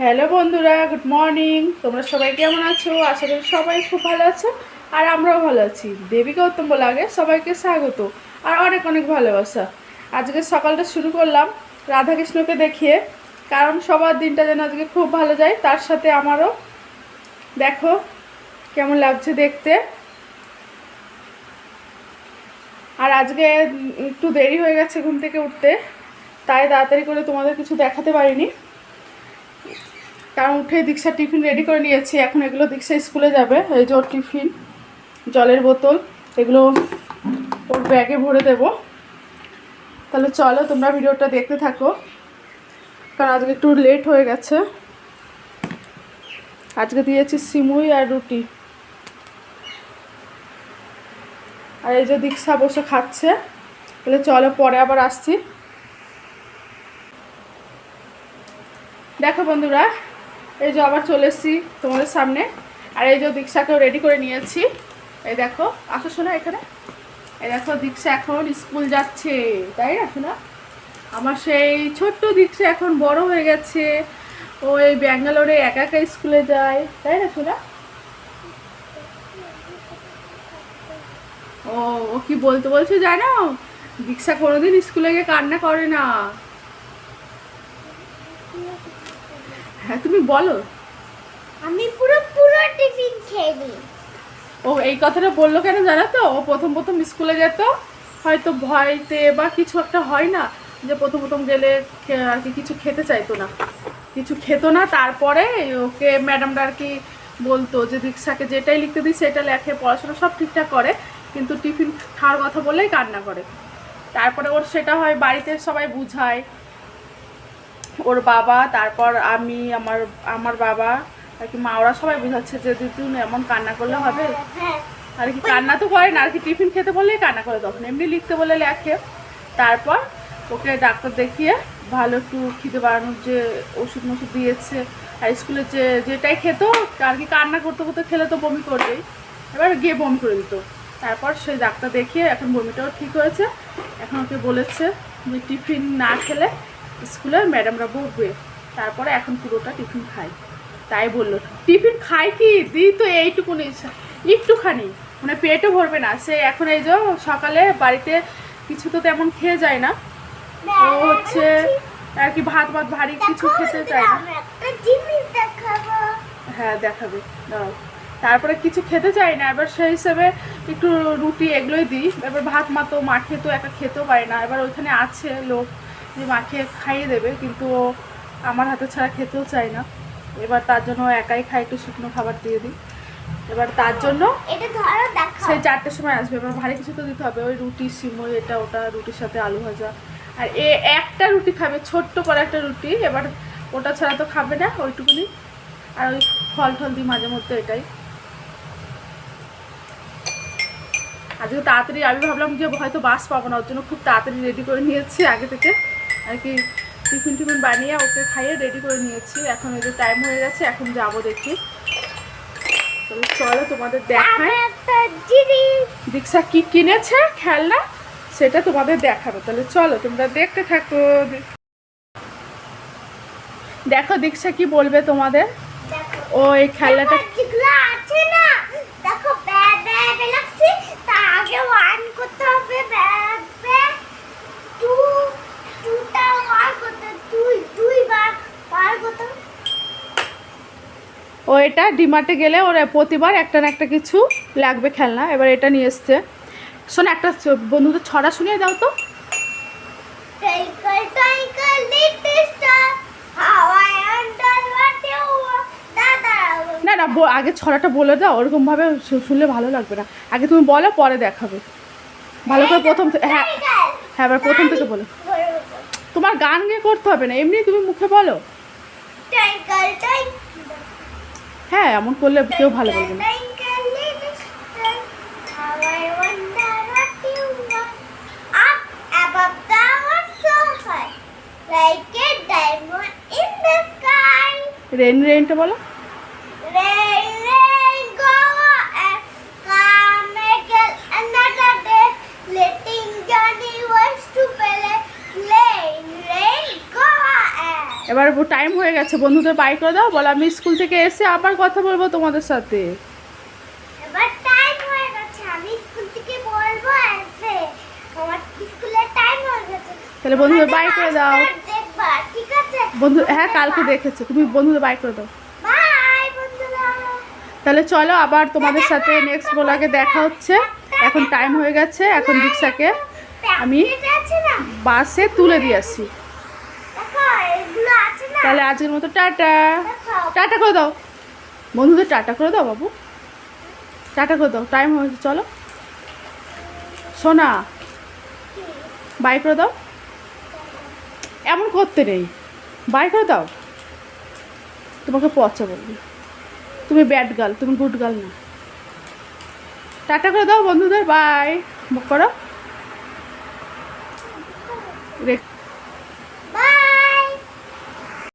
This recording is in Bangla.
হ্যালো বন্ধুরা, গুড মর্নিং। তোমরা সবাই কেমন আছো? আশা করি সবাই খুব ভালো আছো, আর আমরাও ভালো আছি। দেবীকে উত্তম লাগে সবাইকে স্বাগত, আর অনেক অনেক ভালোবাসা। আজকে সকালটা শুরু করলাম রাধাকৃষ্ণকে দেখিয়ে, কারণ সবার দিনটা যেন আজকে খুব ভালো যায়। তার সাথে আমারও, দেখো কেমন লাগছে দেখতে। আর আজকে একটু দেরি হয়ে গেছে ঘুম থেকে উঠতে, তাই তাড়াতাড়ি করে তোমাদের কিছু দেখাতে পারিনি। কারণ উঠে দীক্ষা টিফিন রেডি করে নিয়েছি। এখন এগুলো দীক্ষা স্কুলে যাবে। এই যে টিফিন, জলের বোতল, এগুলো ওর ব্যাগে ভরে দেব। তাহলে চলো তোমরা ভিডিওটা দেখতে থাকো। কারণ আজকে একটু লেট হয়ে গেছে। আজকে দিয়েছি সিমুই আর রুটি। আর এই যে দীক্ষা বসে খাচ্ছে। তাহলে চলো পরে আবার আসছি। দেখো বন্ধুরা এই যে আবার চলে এসেছি তোমাদের সামনে। আর এই যে দীক্ষাকেও রেডি করে নিয়েছি। এই দেখো, আসো শোনা এখানে। এই দেখো, দীক্ষা এখন স্কুল যাচ্ছে, তাই না শোনা আমার সেই ছোট্ট দীক্ষা এখন বড় হয়ে গেছে। ও এই ব্যাঙ্গালোরে একা একা স্কুলে যায়, তাই না শোনা ও ও কি বলতে বলছো জানো? দীক্ষা কোনোদিন স্কুলে গিয়ে কান্না করে না। হ্যাঁ তুমি বলো। আমি পুরো পুরো টিফিন খেয়ে নিই। ও এই কথাটা বলল কেন জানো তো? ও প্রথম প্রথম স্কুলে যেত হয়তো ভয়তে বা কিছু একটা হয় না যে প্রথম প্রথম গেলে আর কি কিছু খেতে চাইতো না। কিছু খেত না তারপরে ওকে ম্যাডামটা আর কি বলতো যে দীক্ষাকে যেটাই লিখতে দিই সেটা লেখে পড়াশোনা সব ঠিকঠাক করে কিন্তু টিফিন খাওয়ার কথা বললেই কান্না করে। তারপরে ওর সেটা হয় বাড়িতে সবাই বুঝায় ওর বাবা, তারপর আমি, আমার আমার বাবা, আর কি মা, ওরা সবাই বোঝাচ্ছে যে দিদি এমন কান্না করলে হবে? আর কি কান্না তো করে না, আর কি টিফিন খেতে বললেই কান্না করে তখন। এমনি লিখতে বলে লেখে। তারপর ওকে ডাক্তার দেখিয়ে ভালো একটু খিদে বাড়ানোর যে ওষুধ মষুধ দিয়েছে, আর স্কুলে যে, যেটাই খেত, আর কি কান্না করতে করতে খেলে তো বমি করবেই। এবার গিয়ে বমি করে দিত। তারপর সেই ডাক্তার দেখিয়ে এখন বমিটাও ঠিক হয়েছে। এখন ওকে বলেছে যে টিফিন না খেলে স্কুলে ম্যাডামরা বকবে তারপরে এখন পুরোটা টিফিন খাই তাই বলল টিফিন খাই কি? দিই তো এইটুকুনি একটুখানি। মানে পেটও ভরবে না। সে এখন এই যে সকালে বাড়িতে কিছু তো তেমন খেয়ে যায় না। ও হচ্ছে আর কি ভাত ভাত ভারী কিছু খেতে চায় না। হ্যাঁ দেখাবে। দাঁড়াও তারপরে কিছু খেতে চাই না। এবার সেই হিসেবে একটু রুটি এগুলোই দিই। এবার ভাত মা মাঠে তো একা খেতেও পারে না। এবার ওইখানে আছে লোক। যে মাখিয়ে খাইয়ে দেবে কিন্তু ও আমার হাতে ছাড়া খেতেও চায় না। এবার তার জন্য একাই খাই একটু শুকনো খাবার দিয়ে দিই। এবার তার জন্য সেই চারটের সময় আসবে এবার ভারী কিছু তো দিতে হবে। ওই রুটি সিমই এটা ওটা রুটির সাথে আলু ভাজা। আর এ একটা রুটি খাবে ছোট্ট করে একটা রুটি এবার ওটা ছাড়া তো খাবে না ওইটুকুনি। আর ওই ফল টল দিই মাঝে মধ্যে এটাই। আজকে তাড়াতাড়ি আমি ভাবলাম যে হয়তো বাস পাবো না ওর জন্য খুব তাড়াতাড়ি রেডি করে নিয়েছি আগে থেকে। আর কি টিফিন টিফিন বানিয়ে ওকে খাইয়ে রেডি করে নিয়েছি। এখন এই যে টাইম হয়ে গেছে এখন যাব দেখি। তবে চলো তোমাদের দেখাই। দীক্ষা কি কিনেছে খেলনা? সেটা তোমাদের দেখাবো। তাহলে চলো তোমরা দেখতে থাকো। দেখো দীক্ষা কি বলবে তোমাদের? ও এই খেলনাটা এবার আছে না দেখো লাগছে আগে ওয়ান করতে হবে ব্যা টু টুটা ওয়ান করতে দুই দুইবার বার করতে হবে। ও এটা ডিমার্টে গেলে ওর প্রতিবার একটা না একটা কিছু লাগবে খেলনা। এবার এটা নিয়ে এসছে। শোনো একটা বন্ধুদের ছড়া শুনিয়ে দাও তো। না না আগে ছড়াটা বলে দাও ওরকমভাবে শুনলে ভালো লাগবে না। আগে তুমি বলো পরে দেখাবে। ভালো করে প্রথম হ্যাঁ হ্যাঁ এবার প্রথম থেকে বলো। তোমার গান গিয়ে করতে হবে না? এমনি তুমি মুখে বলো। Twinkle, twinkle, হ্যাঁ এমন করলে কেউ ভালো বলবে না। রেন রেনটা বলো। এবার টাইম হয়ে গেছে বন্ধুদের বাই করে দাও বলো আমি স্কুল থেকে এসে আবার কথা বলব তোমাদের সাথে। তাহলে বন্ধুদের বাই করে দাও। বন্ধু হ্যাঁ কালকে দেখেছে তুমি বন্ধুদের বাই করে দাও। তাহলে চলো আবার তোমাদের সাথে নেক্সট ব্লগে দেখা হচ্ছে। এখন টাইম হয়ে গেছে এখন রিক্সাকে আমি বাসে তুলে দিয়ে আসি। তাহলে আজকের মতো টাটা। টাটা করে দাও। বন্ধুদের টাটা করে দাও বাবু। টাটা করে দাও। টাইম হয়েছে চলো। সোনা, বাই করে দাও। এমন করতে নেই। বাই করে দাও। তোমাকে পচা বলবি। তুমি ব্যাড গার্ল তুমি গুড গার্ল না। টাটা করে দাও বন্ধুদের, বাই। করো। রেখ।